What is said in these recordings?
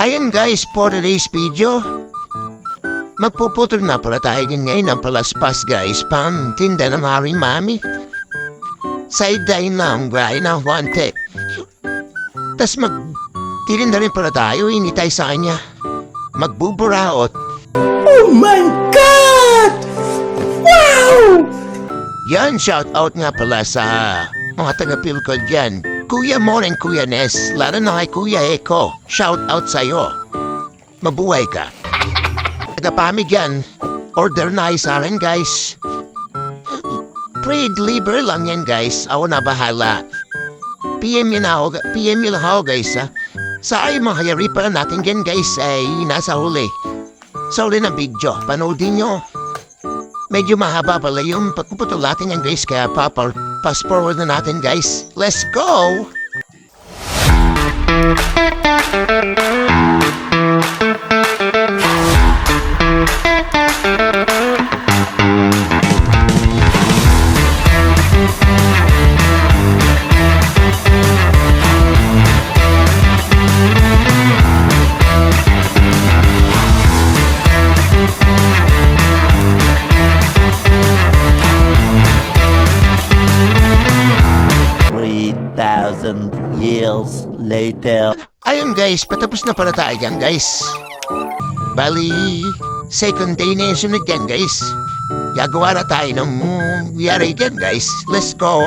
Ayan guys, for today's video, magpuputol na pala tayo din ngayon ng palaspas guys, pang tinda ng Mari Mami. Side dine lang, gray na wante. Tas mag, tirinda rin pala tayo, ini tayo sa kanya. Magbuburaot. Oh my God! Wow! Yan, shout out nga pala sa mga taga-Pilcod dyan. Kuya Mon and Kuya Nes, lalo na kay Kuya Eko. Shout out sa'yo. Mabuhay ka. Taga-pamig yan. Order na sa akin, guys. Pre-deliver lang yan, guys. Ako na bahala. PM yun ako, PM yun ako, guys, ha. Sa ay mga hayari pa natin yan, guys, ay nasa huli. Sa huli ng video, panoodin nyo. Medyo mahaba pala yung pagpuputol natin yan guys, kaya papa, fast forward na natin guys. Let's go! Thousand years later. Ayun guys, patapos na pala tayo dyan guys. Bali, second day na yung sunod yan guys. Gagawa na tayo ng yari dyan guys. Let's go!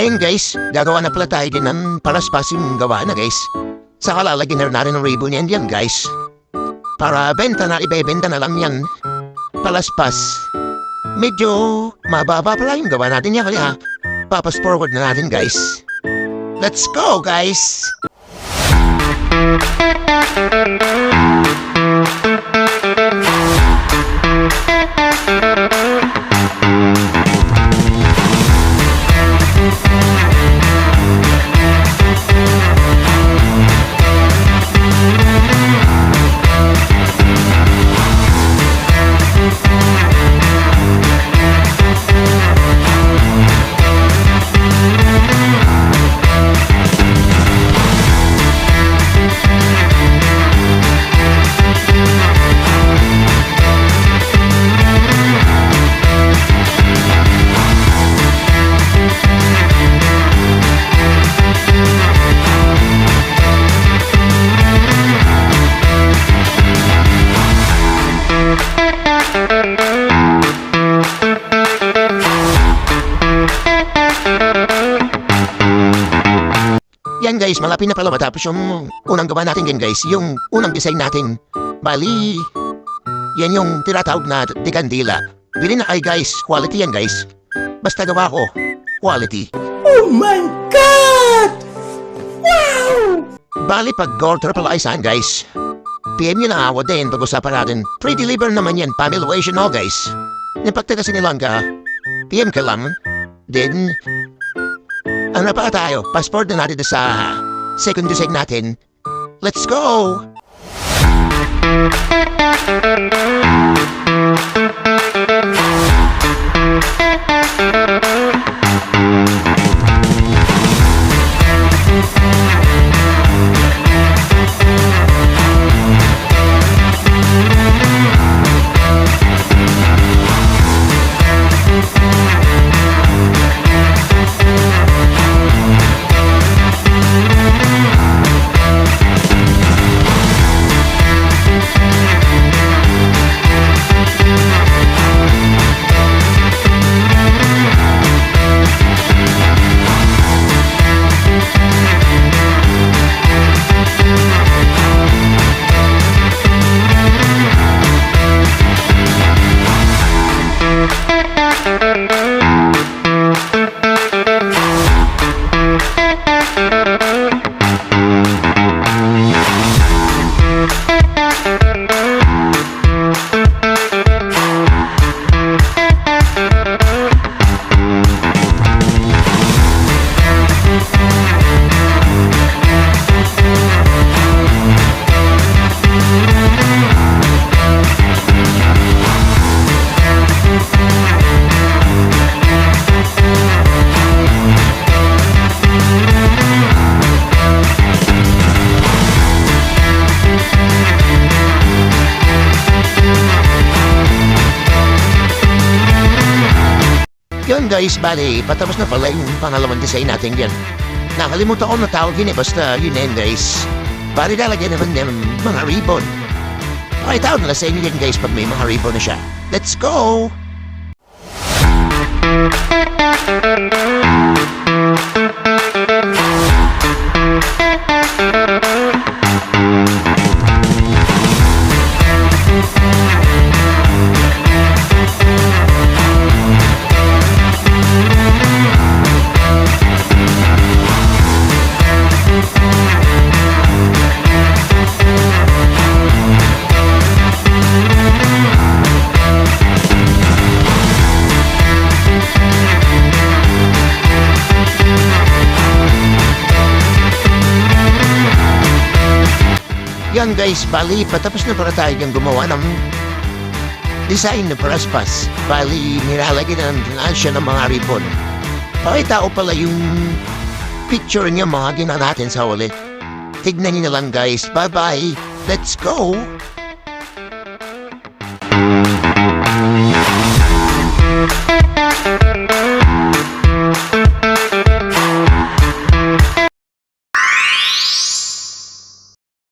Ayun guys, gagawa na pala tayo din ng palaspas yung gawa na guys. Saka lalagyan na natin ng ribbon yan yan guys. Para benta na, ibebenta na lang yan. Palaspas. Medyo mababa pala yung gawa natin yan kaya papas forward na natin guys. Let's go guys! Guys, malapit na pala matapos yung unang gawa natin yan guys. Yung unang design natin. Bali, yan yung tinatawag na digandila. Bili na kayo guys. Quality yan guys. Basta gawa ko. Quality. Oh my God! Wow! Bali pag gold triple ay saan guys. PM nyo na ako din pag-usapan natin. Pre-deliver naman yan. Pamiluation all guys. Napagta kasi nilang ka. PM ka lang. Then, ano pa tayo? Passport na natin sa second desig natin. Let's go! Guys, bali, patapos na pala yung pangalawang design natin yan. Nakalimutan ko na tawag yun eh, basta yun yun guys. Bali lalagyan naman ng mga ribbon. Okay, tawag na sa inyo yan guys pag may mga ribbon na siya. Let's go! Yan guys, bali, patapos na para tayo yung gumawa ng design na paraspas. Bali, nilalagyan na na siya ng mga ribbon. Pakita ko pala yung picture niya mga gina natin sa ulit. Tignan niyo na lang guys. Bye-bye. Let's go.